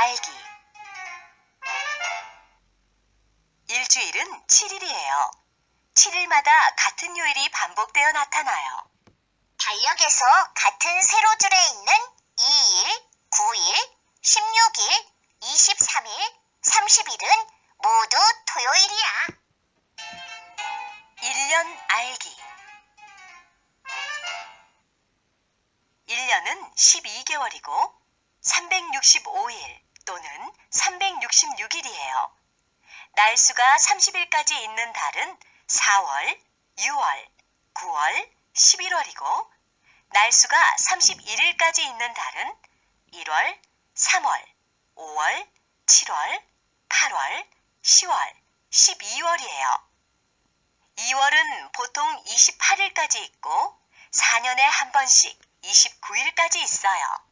알기. 일주일은 7일이에요. 7일마다 같은 요일이 반복되어 나타나요. 달력에서 같은 세로줄에 있는 2일, 9일, 16일, 23일, 30일은 모두 토요일이야. 1년 알기 1년은 12개월이고 365일, 또는 366일이에요. 날수가 30일까지 있는 달은 4월, 6월, 9월, 11월이고 날수가 31일까지 있는 달은 1월, 3월, 5월, 7월, 8월, 10월, 12월이에요. 2월은 보통 28일까지 있고 4년에 한 번씩 29일까지 있어요.